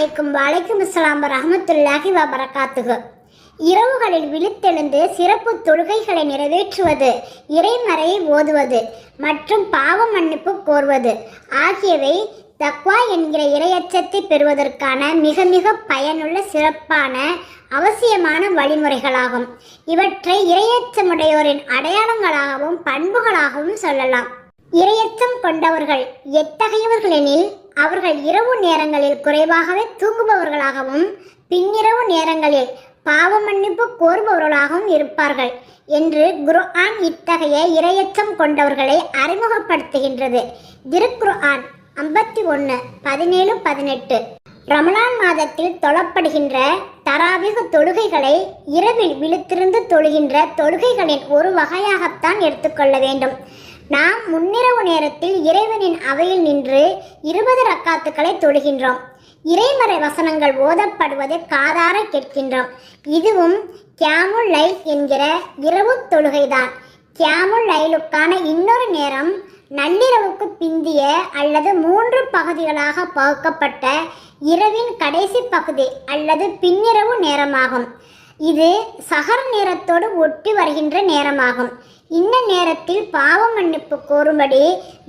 அலைக்கும் வலைக்கும் இஸ்லாம் ரஹமத்துல்லாஹி வபரகாத்துகு இரவுகளில் விழித்தெழுந்து சிறப்பு தொழுகைகளை நிறைவேற்றுவது இறைமறையை ஓதுவது மற்றும் பாவ மன்னிப்பு கோருவது ஆகியவை தக்வா என்கிற இரையச்சத்தை பெறுவதற்கான மிக மிக பயனுள்ள சிறப்பான அவசியமான வழிமுறைகளாகும். இவற்றை இரையச்சமுடையோரின் அடையாளங்களாகவும் பண்புகளாகவும் சொல்லலாம். இரையச்சம் கொண்டவர்கள் எத்தகையவர்களெனில் அவர்கள் இரவு நேரங்களில் குறைவாகவே தூங்குபவர்களாகவும் பின்னிரவு நேரங்களில் பாவ மன்னிப்பு கோருபவர்களாகவும் இருப்பார்கள் என்று குர்ஆன் இத்தகைய இரையச்சம் கொண்டவர்களை அறிமுகப்படுத்துகின்றது. திருக்குர்ஆன் ஐம்பத்தி ஒன்று பதினேழு பதினெட்டு. ரமலான் மாதத்தில் தொழப்படுகின்ற தராவிக தொழுகைகளை இரவில் விழுத்திருந்து தொழுகின்ற தொழுகைகளின் ஒரு வகையாகத்தான் எடுத்துக்கொள்ள வேண்டும். நாம் முன்னிரவு நேரத்தில் இறைவனின் அவையில் நின்று இருபது ரக்காத்துக்களை தொழுகின்றோம். இறைமறை வசனங்கள் ஓதப்படுவதை காதார கேட்கின்றோம். இதுவும் கியாமுல் லைல் என்கிற இரவு தொழுகைதான். கியாமுல் லைலுக்கான இன்னொரு நேரம் நள்ளிரவுக்கு பிந்திய அல்லது மூன்று பகுதிகளாக பகுக்கப்பட்ட இரவின் கடைசி பகுதி அல்லது பின்னிரவு நேரமாகும். இது சகர் நேரத்தோடு ஒட்டி வருகின்ற நேரமாகும். இந்த நேரத்தில் பாவ மன்னிப்பு கோரும்படி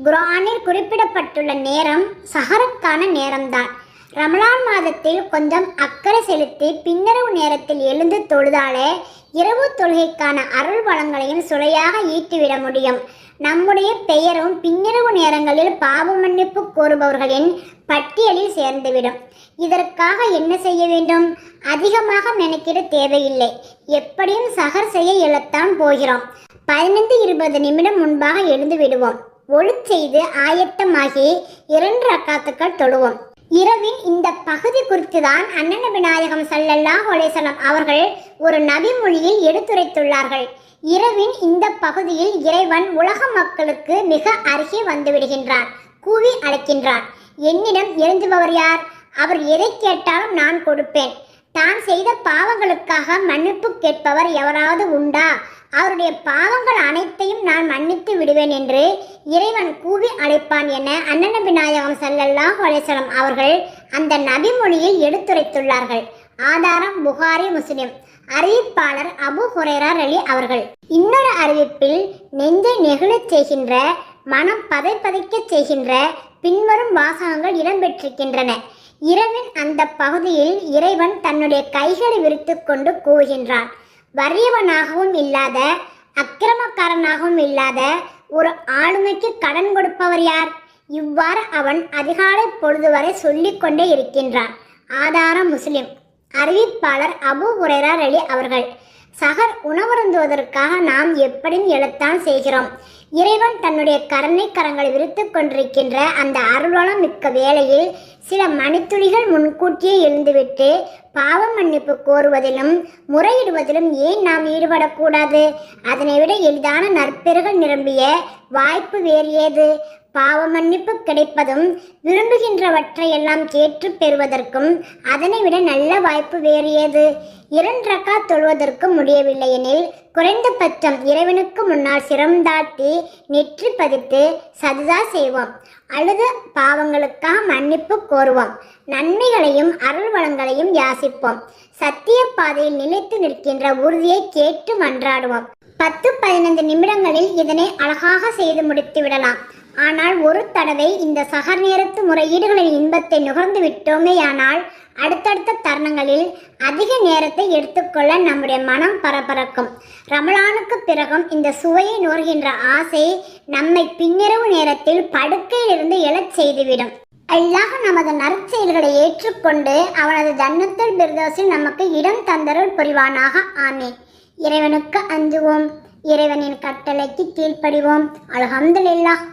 குரானில் குறிப்பிடப்பட்டுள்ள நேரம் சஹருக்கான நேரம்தான். ரமலான் மாதத்தில் கொஞ்சம் அக்கறை செலுத்தி பின்னரவு நேரத்தில் எழுந்து தொழுதாலே இரவு தொழுகைக்கான அருள் வளங்களையும் சுளையாக ஈட்டிவிட முடியும். நம்முடைய பெயரும் பின்னிரவு நேரங்களில் பாவ மன்னிப்பு கோருபவர்களின் பட்டியலில் சேர்ந்துவிடும். இதற்காக என்ன செய்ய வேண்டும்? அதிகமாக நினைக்கிற தேவையில்லை. எப்படியும் சகர் செய்ய எழத்தான் போகிறோம். பதினைந்து இருபது நிமிடம் முன்பாக எழுந்து விடுவோம். ஒழுச்செய்து செய்து ஆயத்தமாகி இரண்டு ரக்காத்துக்கள் தொழுவோம். இரவின் இந்த பகுதி குறித்து தான் அண்ணன விநாயகம் சல்லல்லா ஒலேசலம் அவர்கள் ஒரு நபி மொழியில் எடுத்துரைத்துள்ளார்கள். இரவின் இந்த பகுதியில் இறைவன் உலக மக்களுக்கு மிக அருகே வந்துவிடுகின்றான் கூவி அழைக்கின்றான். என்னிடம் எழுந்துபவர் யார்? அவர் எதை கேட்டாலும் நான் கொடுப்பேன். தான் செய்த பாவங்களுக்காக மன்னிப்பு கேட்பவர் எவராவது உண்டா? அவருடைய பாவங்கள் அனைத்தையும் நான் மன்னித்து விடுவேன் என்று இறைவன் கூவி அழைப்பான் என அண்ணன் விநாயகம் சல்லல்லாஹ் அலிசலம் அவர்கள் அந்த நபிமொழியில் எடுத்துரைத்துள்ளார்கள். ஆதாரம் புகாரி முஸ்லிம். அறிவிப்பாளர் அபு ஹுரேரா அலி அவர்கள். இன்னொரு அறிவிப்பில் நெஞ்சை நெகிழச் செய்கின்ற மனம் பதைப்பதைக்கச் செய்கின்ற பின்வரும் வாசகங்கள் இடம்பெற்றிருக்கின்றன. இரவின் அந்த பகுதியில் இறைவன் தன்னுடைய கைகளை விரித்து கொண்டு கூறுகின்றான் வறியவனாகவும் இல்லாத அக்கிரமக்காரனாகவும் இல்லாத ஒரு ஆளுமைக்கு கடன் கொடுப்பவர் யார்? இவ்வாறு அவன் அதிகாலை பொழுது வரை சொல்லிக்கொண்டே இருக்கின்றான். ஆதாரம் முஸ்லிம். அறிவிப்பாளர் அபு ஹுரேரா அலி அவர்கள் சகர் உணவருந்துவதற்காக நாம் எப்படியும் எழத்தான் செய்கிறோம். இறைவன் தன்னுடைய கருணை கரங்களை விரித்து கொண்டிருக்கின்ற அந்த அருளோளம் மிக்க வேளையில் சில மணித்துளிகள் முன்கூட்டியே எழுந்துவிட்டு பாவ மன்னிப்பு கோருவதிலும் முறையிடுவதிலும் ஏன் நாம் ஈடுபடக்கூடாது? அதனை விட எளிதான நற்பெருகள் நிரம்பிய வாய்ப்பு வேறு ஏது? பாவ மன்னிப்பு கிடைப்பதும் விரும்புகின்றவற்றையெல்லாம் கேட்டு பெறுவதற்கும் அதனை விட நல்ல வாய்ப்பு வேறு ஏது? இரண்டு ரக்கா தொழுவதற்கு முடியவில்லை எனில் குறைந்தபட்சம் இறைவனுக்கு முன்னால் சிரம்தாட்டி நெற்றி பதித்து சதுதா செய்வோம். அழுது பாவங்களுக்காக மன்னிப்பு கோருவோம். நன்மைகளையும் அருள் வளங்களையும் யாசிப்போம். சத்திய பாதையில் நிலைத்து நிற்கின்ற உறுதியை கேட்டு மன்றாடுவோம். பத்து பதினைந்து நிமிடங்களில் இதனை அழகாக செய்து முடித்து விடலாம். ஆனால் ஒரு தடவை இந்த சகர் நேரத்து முறையீடுகளின் இன்பத்தை நுகர்ந்து விட்டோமேயானால் அடுத்தடுத்த தருணங்களில் அதிக நேரத்தை எடுத்துக்கொள்ள நம்முடைய மனம் பரபரக்கும். ரமலானுக்கு பிறகும் இந்த சுவையை நுகர்கின்ற ஆசை நம்மை பின்னிரவு நேரத்தில் படுக்கையிலிருந்து எழச் செய்துவிடும். அல்லாஹ் நமது நற்செயல்களை ஏற்றுக்கொண்டு அவனது ஜன்னத்தில் பிரதோசில் நமக்கு இடம் தந்தருள் புரிவானாக. ஆமே இறைவனுக்கு அஞ்சுவோம். இறைவனின் கட்டளைக்கு கீழ்ப்படிவோம். அல்ஹம்துலில்லாஹ்.